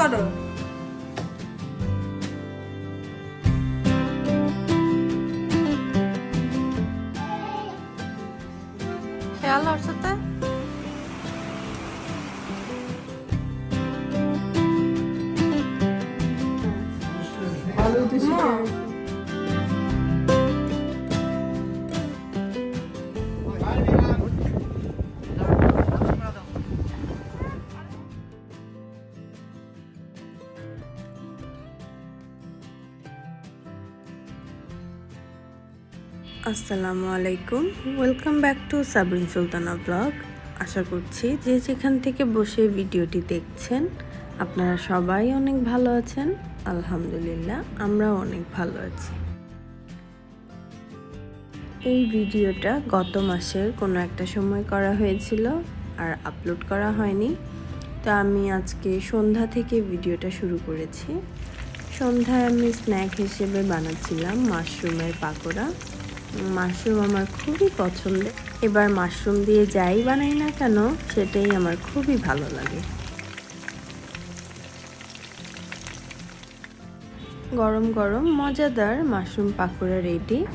かる。আসসালামু আলাইকুম। Welcome back to Sabrin Sultana blog আশা করছি যে যেখান থেকে বসে ভিডিওটি দেখছেন, আপনারা সবাই অনেক ভালো আছেন। আলহামদুলিল্লাহ, আমরাও অনেক ভালো আছি। এই ভিডিওটা গত মাসের কোনো একটা সময় করা হয়েছিল আর আপলোড করা হয়নি। তো আমি আজকে সন্ধ্যা থেকে ভিডিওটা শুরু করেছি। সন্ধ্যায় আমি স্ন্যাক হিসেবে বানাচ্ছিলাম মাশরুমের পাকোড়া। মাশরুম আমার খুবই পছন্দের এবার মাশরুম দিয়ে যাই বানাই না কেন, সেটাই আমার খুবই ভালো লাগে। গরম গরম মজাদার মাশরুম পাকোড়া রেডি।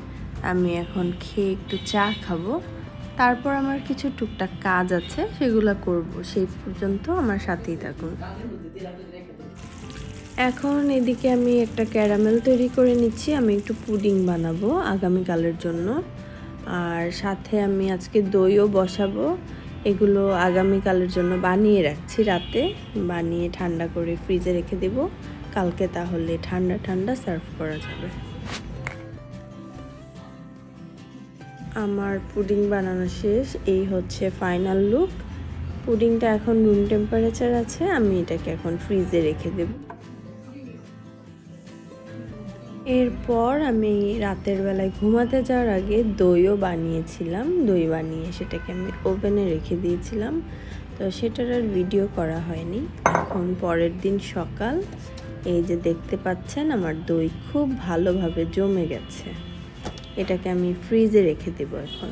আমি এখন খেয়ে একটু চা খাব। তারপর আমার কিছু টুকটাক কাজ আছে, সেগুলো করব। সেই পর্যন্ত আমার সাথেই থাকুন। এখন এদিকে আমি একটা ক্যারামেল তৈরি করে নিচ্ছি। আমি একটু পুডিং বানাবো আগামীকালের জন্য। আর সাথে আমি আজকে দইও বসাবো। এগুলো আগামীকালের জন্য বানিয়ে রাখছি রাতে। বানিয়ে ঠান্ডা করে ফ্রিজে রেখে দেব। কালকে তাহলে ঠান্ডা ঠান্ডা সার্ভ করা যাবে। আমার পুডিং বানানো শেষ। এই হচ্ছে ফাইনাল লুক। পুডিংটা এখন রুম টেম্পারেচার আছে। আমি এটাকে এখন ফ্রিজে রেখে দেবো। এরপর আমি রাতের বেলায় ঘুমাতে যাওয়ার আগে দইও বানিয়েছিলাম। দই বানিয়ে সেটাকে আমি ওভেনে রেখে দিয়েছিলাম। তো সেটার আর ভিডিও করা হয়নি। এখন পরের দিন সকাল। এই যে দেখতে পাচ্ছেন, আমার দই খুব ভালোভাবে জমে গেছে। এটাকে আমি ফ্রিজে রেখে দেব এখন।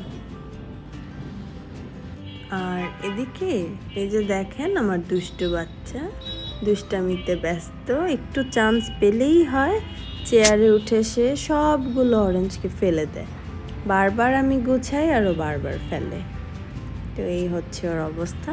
আর এদিকে এই যে দেখেন, আমার দুষ্টু বাচ্চা। দুষ্টামিতে ব্যস্ত। একটু চান্স পেলেই হয়। চেয়ারে উঠে সে সবগুলো অরেঞ্জকে ফেলে দেয়। বারবার আমি গুছাই আরও বারবার ফেলে। তো এই হচ্ছে ওর অবস্থা।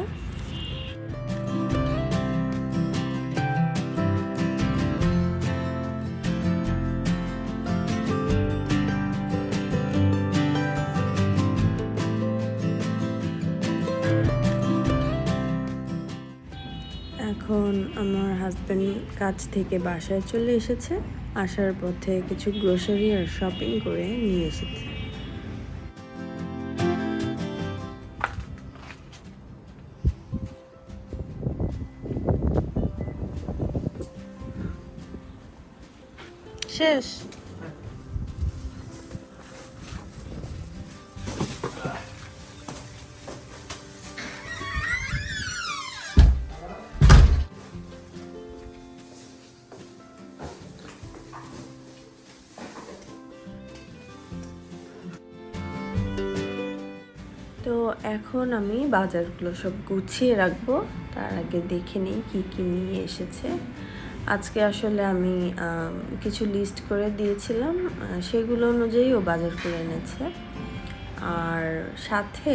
এখন আমার হাজব্যান্ড কাজ থেকে বাসায় চলে এসেছে। আসার পথে কিছু গ্রোসারি আর শপিং করে নিয়ে এসেছে। শেষ। এখন আমি বাজারগুলো সব গুছিয়ে রাখব। তার আগে দেখে নিই কী কী নিয়ে এসেছে। আজকে আসলে আমি কিছু লিস্ট করে দিয়েছিলাম। সেগুলো অনুযায়ী ও বাজার করে এনেছে। আর সাথে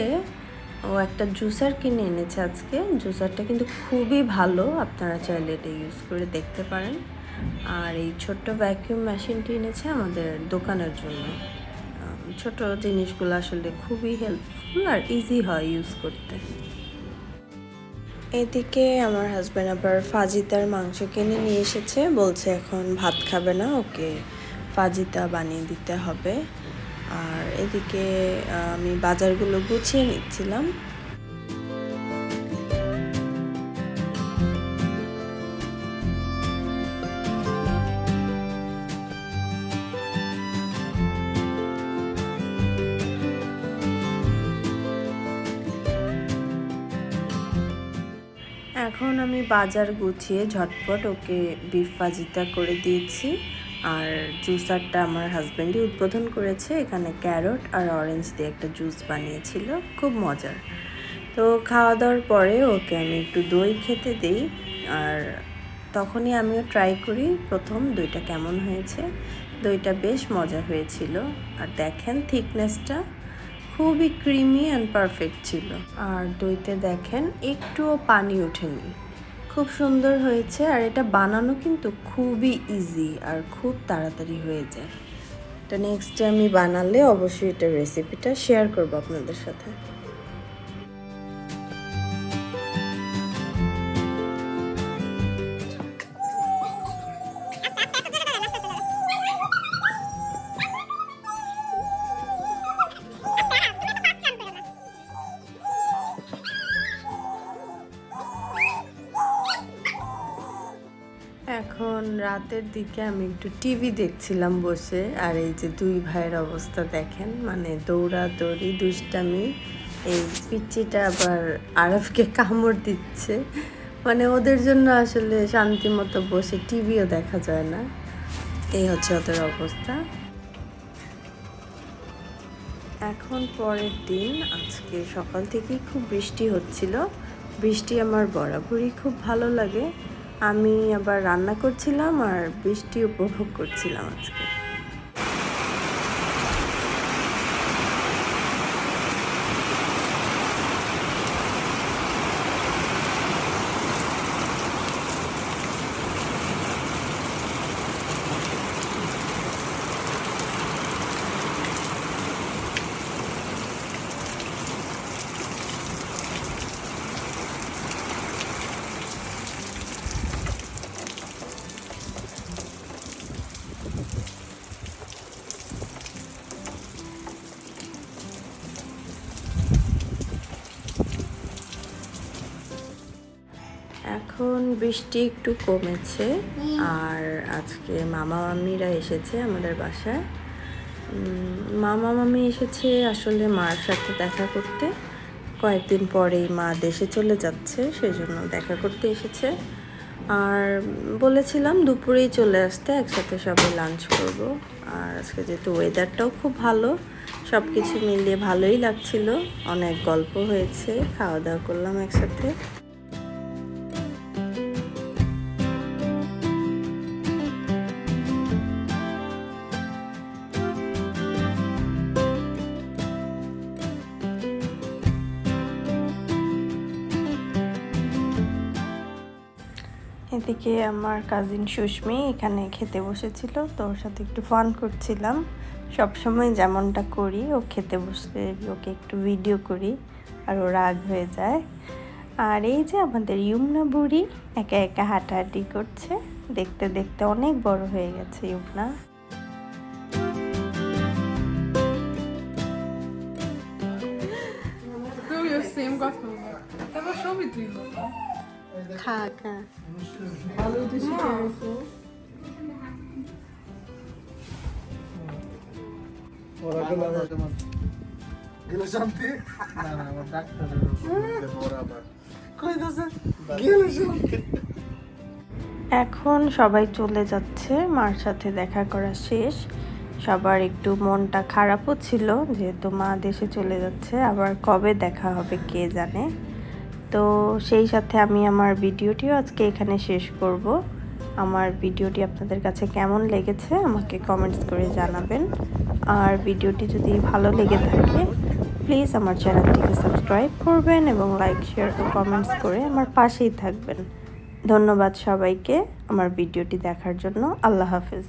ও একটা জুসার কিনে এনেছে আজকে। জুসারটা কিন্তু খুবই ভালো, আপনারা চাইলে এটা ইউজ করে দেখতে পারেন। আর এই ছোট্ট ভ্যাকিউম মেশিনটি এনেছে আমাদের দোকানের জন্য। ছোট জিনিসগুলো আসলে খুবই হেল্পফুল আর ইজি হয় ইউজ করতে। এদিকে আমার হাজব্যান্ড আবার ফাজিতার মাংস কিনে নিয়ে এসেছে, বলছে এখন ভাত খাবে না, ওকে ফাজিতা বানিয়ে দিতে হবে। আর এদিকে আমি বাজারগুলো গুছিয়ে নিচ্ছিলাম। এখন আমি বাজার গুছিয়ে ঝটপট ওকে বিফ ফাজিতা করে দিয়েছি। আর জুসারটা আমার হাজব্যান্ডই উদ্বোধন করেছে। এখানে ক্যারট আর অরেঞ্জ দিয়ে একটা জুস বানিয়েছিল। খুব মজার। তো খাওয়া দাওয়ার পরে ওকে আমি একটু দই খেতে দিই। আর তখনই আমিও ট্রাই করি। প্রথম দইটা কেমন হয়েছে? দইটা বেশ মজা হয়েছিল। আর দেখেন থিকনেসটা খুবই ক্রিমি অ্যান্ড পারফেক্ট ছিল। আর দইতে দেখেন, একটুও পানি ওঠেনি। খুব সুন্দর হয়েছে, আর এটা বানানো কিন্তু খুবই ইজি আর খুব তাড়াতাড়ি হয়ে যায়। তো নেক্সট আমি বানালে অবশ্যই এটা রেসিপিটা শেয়ার করব আপনাদের সাথে। রাতের দিকে আমি একটু টিভি দেখছিলাম বসে, আর এই যে দুই ভাইয়ের অবস্থা দেখেন মানে দৌড়াদৌড়ি, দুষ্টামি, এই পিচ্চিটা আবার আরফকে কামড় দিচ্ছে। মানে ওদের জন্য আসলে শান্তি মতো বসে টিভিও দেখা যায় না। এই হচ্ছে ওদের অবস্থা। এখন পরের দিন, আজকে সকাল থেকেই খুব বৃষ্টি হচ্ছিল। বৃষ্টি আমার বরাবরই খুব ভালো লাগে। আমি আবার রান্না করছিলাম আর বৃষ্টি উপভোগ করছিলাম আজকে এখন বৃষ্টি একটু কমেছে। আর আজকে মামা মামিরা এসেছে আমাদের বাসায়। মামা মামি এসেছে আসলে মার সাথে দেখা করতে। কয়েকদিন পরেই মা দেশে চলে যাচ্ছে, সেজন্য দেখা করতে এসেছে। আর বলেছিলাম দুপুরেই চলে আসতে, একসাথে সবাই লাঞ্চ করব। আর আজকে যেহেতু ওয়েদারটাও খুব ভালো সব কিছু মিলিয়ে ভালোই লাগছিল। অনেক গল্প হয়েছে খাওয়া দাওয়া করলাম একসাথে। এদিকে আমার কাজিন সুস্মি এখানে খেতে বসেছিল, তো ওর সাথে একটু ফান করছিলাম। সব সময় যেমনটা করি, ও খেতে বসলে ওকে একটু ভিডিও করি, আর ও রাগ হয়ে যায়। আর এই যে আমাদের ইউমনা বুড়ি একা একা হাঁটাহাঁটি করছে, দেখতে দেখতে অনেক বড় হয়ে গেছে তুই সেম কথা তারপর সবই তুই শান্তি এখন সবাই চলে যাচ্ছে, মার সাথে দেখা করা শেষ। সবার একটু মনটা খারাপও ছিল, যেহেতু মা দেশে চলে যাচ্ছে, আবার কবে দেখা হবে কে জানে। তো সেই সাথে আমি আমার ভিডিওটিও আজকে এখানে শেষ করব। আমার ভিডিওটি আপনাদের কাছে কেমন লেগেছে আমাকে কমেন্টস করে জানাবেন। আর ভিডিওটি যদি ভালো লেগে থাকে প্লিজ আমার চ্যানেলটিকে সাবস্ক্রাইব করবেন এবং লাইক শেয়ার ও কমেন্টস করে আমার পাশেই থাকবেন। ধন্যবাদ সবাইকে আমার ভিডিওটি দেখার জন্য। আল্লাহ হাফিজ।